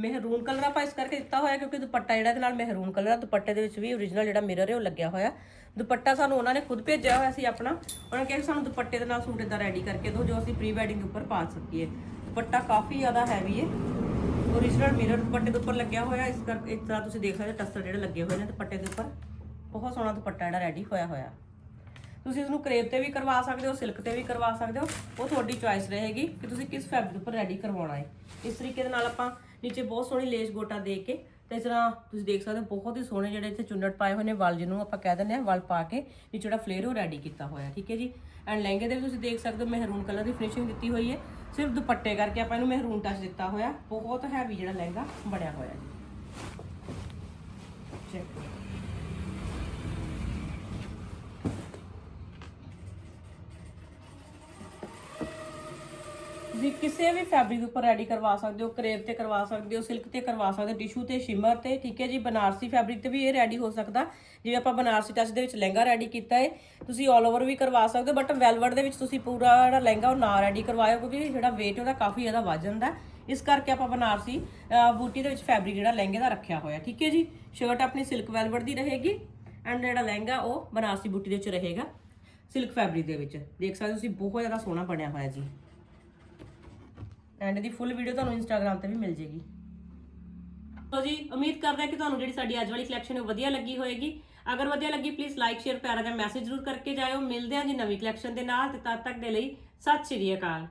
ਮਹਿਰੂਨ ਕਲਰ ਆਪਾਂ ਇਸ ਕਰਕੇ ਦਿੱਤਾ ਹੋਇਆ ਕਿਉਂਕਿ ਦੁਪੱਟਾ ਜਿਹੜਾ ਇਹਦੇ ਨਾਲ ਮਹਿਰੂਨ ਕਲਰ ਆ, ਦੁਪੱਟੇ ਦੇ ਵਿੱਚ ਵੀ origignal ਜਿਹੜਾ ਮਿਰਰ ਹੈ, ਉਹ ਲੱਗਿਆ ਹੋਇਆ। ਦੁਪੱਟਾ ਸਾਨੂੰ ਉਹਨਾਂ ਨੇ ਖੁਦ ਭੇਜਿਆ ਹੋਇਆ ਸੀ ਆਪਣਾ। ਉਹਨਾਂ ਨੇ ਕਿਹਾ ਕਿ ਸਾਨੂੰ ਦੁਪੱਟੇ ਦੇ ਨਾਲ ਸੂਟ ਇਦਾਂ ਰੈਡੀ ਕਰਕੇ ਦਿਓ ਜੋ ਅਸੀਂ ਪ੍ਰੀ ਵੈਡਿੰਗ ਉੱਪਰ ਪਾ ਸਕੀਏ। ਦੁਪੱਟਾ ਕਾਫੀ ਜ਼ਿਆਦਾ ਹੈਵੀ ਹੈ। origignal ਮਿਰਰ ਦੁਪੱਟੇ ਦੇ ਉੱਪਰ ਲੱਗਿਆ ਹੋਇਆ, ਇਸ ਕਰਕੇ ਇਸ ਤਰ੍ਹਾਂ ਤੁਸੀਂ ਦੇਖ ਸਕਦੇ ਹੋ ਟਸਰ ਜਿਹੜੇ ਲੱਗੇ ਹੋਏ ਨੇ ਦੁਪੱਟੇ ਦੇ ਉੱਪਰ। ਬਹੁਤ ਸੋਹਣਾ ਦੁਪੱਟਾ ਜਿਹੜਾ ਰੈਡੀ ਹੋਇਆ ਹੋਇਆ। ਤੁਸੀਂ ਇਸ ਨੂੰ ਕਰੇਪ ਤੇ ਵੀ ਕਰਵਾ ਸਕਦੇ ਹੋ, ਸਿਲਕ ਤੇ ਵੀ ਕਰਵਾ ਸਕਦੇ ਹੋ। ਉਹ ਤੁਹਾਡੀ ਚੁਆਇਸ ਰਹੇਗੀ ਕਿ ਤੁਸੀਂ ਕਿਸ ਫੈਬਰਿਕ ਉੱਪਰ ਰੈਡੀ ਕਰਵਾਉਣਾ ਹੈ। ਇਸ ਤਰੀਕੇ ਦੇ ਨਾਲ ਆਪਾਂ ਨੀਚੇ ਬਹੁਤ ਸੋਹਣੀ ਲੇਸ ਗੋਟਾ ਦੇ ਕੇ। ਤੇ ਇਸ ਤਰ੍ਹਾਂ ਤੁਸੀਂ ਦੇਖ ਸਕਦੇ ਹੋ, ਬਹੁਤ ਹੀ ਸੋਹਣੇ ਜਿਹੜੇ ਇੱਥੇ ਚੁੰਨਟ ਪਾਏ ਹੋਏ ਨੇ ਵਲ, ਜਿਹਨੂੰ ਆਪਾਂ ਕਹਿ ਦਿੰਦੇ ਆ ਵਲ ਪਾ ਕੇ, ਨੀਚੇ ਜਿਹੜਾ ਫਲੇਅਰ ਉਹ ਰੈਡੀ ਕੀਤਾ ਹੋਇਆ, ਠੀਕ ਹੈ ਜੀ? ਐਂਡ ਲਹਿੰਗੇ ਦੇ ਵੀ ਤੁਸੀਂ ਦੇਖ ਸਕਦੇ ਹੋ, ਮਹਿਰੂਨ ਕਲਰ ਦੀ ਫਿਨਿਸ਼ਿੰਗ ਦਿੱਤੀ ਹੋਈ ਹੈ। ਸਿਰਫ ਦੁਪੱਟੇ ਕਰਕੇ ਆਪਾਂ ਇਹਨੂੰ ਮਹਿਰੂਨ ਟੱਚ ਦਿੱਤਾ ਹੋਇਆ। ਬਹੁਤ ਹੈਵੀ ਜਿਹੜਾ ਲਹਿੰਗਾ ਬਣਿਆ ਹੋਇਆ ਜੀ। ਚੈੱਕ ਤੁਸੀਂ ਕਿਸੇ ਵੀ ਫੈਬਰਿਕ ਦੇ ਉੱਪਰ ਰੈਡੀ ਕਰਵਾ ਸਕਦੇ ਹੋ ਕਰੇਪ ਤੇ ਕਰਵਾ ਸਕਦੇ ਹੋ ਸਿਲਕ ਤੇ ਕਰਵਾ ਸਕਦੇ ਹੋ ਟਿਸ਼ੂ ਤੇ ਸ਼ਿਮਰ ਤੇ, ਠੀਕ ਹੈ ਜੀ, ਬਨਾਰਸੀ ਫੈਬਰਿਕ ਤੇ ਵੀ ਇਹ ਰੈਡੀ ਹੋ ਸਕਦਾ। ਜਿਵੇਂ ਆਪਾਂ ਬਨਾਰਸੀ ਟੱਚ ਦੇ ਵਿੱਚ ਲਹਿੰਗਾ ਰੈਡੀ ਕੀਤਾ ਹੈ, ਤੁਸੀਂ 올 ਓਵਰ ਵੀ ਕਰਵਾ ਸਕਦੇ ਹੋ ਬਟ ਵੈਲਵਟ ਦੇ ਵਿੱਚ ਤੁਸੀਂ ਪੂਰਾ ਜਿਹੜਾ ਲਹਿੰਗਾ ਉਹ ਨਾ ਰੈਡੀ ਕਰਵਾਇਓ, ਕਿਉਂਕਿ ਜਿਹੜਾ weight ਉਹਦਾ ਕਾਫੀ ਜ਼ਿਆਦਾ ਵੱਧ ਜਾਂਦਾ ਇਸ ਕਰਕੇ ਆਪਾਂ ਬਨਾਰਸੀ ਬੂਟੀ ਦੇ ਵਿੱਚ ਫੈਬਰਿਕ ਜਿਹੜਾ ਲਹਿੰਗੇ ਦਾ ਰੱਖਿਆ ਹੋਇਆ ਠੀਕ ਹੈ ਜੀ? ਸ਼ਰਟ ਆਪਣੀ ਸਿਲਕ ਵੈਲਵਟ ਦੀ ਰਹੇਗੀ ਐਂਡ ਜਿਹੜਾ ਲਹਿੰਗਾ ਉਹ ਬਨਾਰਸੀ ਬੂਟੀ ਦੇ ਵਿੱਚ ਰਹੇਗਾ ਸਿਲਕ ਫੈਬਰਿਕ ਦੇ ਵਿੱਚ। ਦੇਖ ਸਕਦੇ ਹੋ ਤੁਸੀਂ, ਬਹੁਤ ਜ਼ਿਆਦਾ ਸੋਹਣਾ ਬਣਿਆ ਹੋਇਆ ਜੀ। ਐਂਡ ਦੀ ਫੁੱਲ ਵੀਡੀਓ ਤੁਹਾਨੂੰ ਇੰਸਟਾਗ੍ਰam ਤੇ ਵੀ ਮਿਲ ਜੇਗੀ ਤੋ ਜੀ, ਉਮੀਦ ਕਰਦੇ ਹਾਂ ਕਿ ਤੁਹਾਨੂੰ ਜਿਹੜੀ ਸਾਡੀ ਅੱਜ ਵਾਲੀ ਕਲੈਕਸ਼ਨ ਹੈ ਉਹ ਵਧੀਆ ਲੱਗੀ ਹੋਏਗੀ। ਅਗਰ ਵਧੀਆ ਲੱਗੀ ਪਲੀਜ਼ ਲਾਈਕ ਸ਼ੇਅਰ ਪਿਆਰਾ ਜਿਹਾ ਮੈਸੇਜ ਜ਼ਰੂਰ ਕਰਕੇ ਜਾਇਓ। ਮਿਲਦੇ ਹਾਂ ਜੀ ਨਵੀਂ ਕਲੈਕਸ਼ਨ ਦੇ ਨਾਲ ਤੇ ਤਦ ਤੱਕ ਦੇ ਲਈ ਸਤਿ ਸ਼੍ਰੀ ਅਕਾਲ।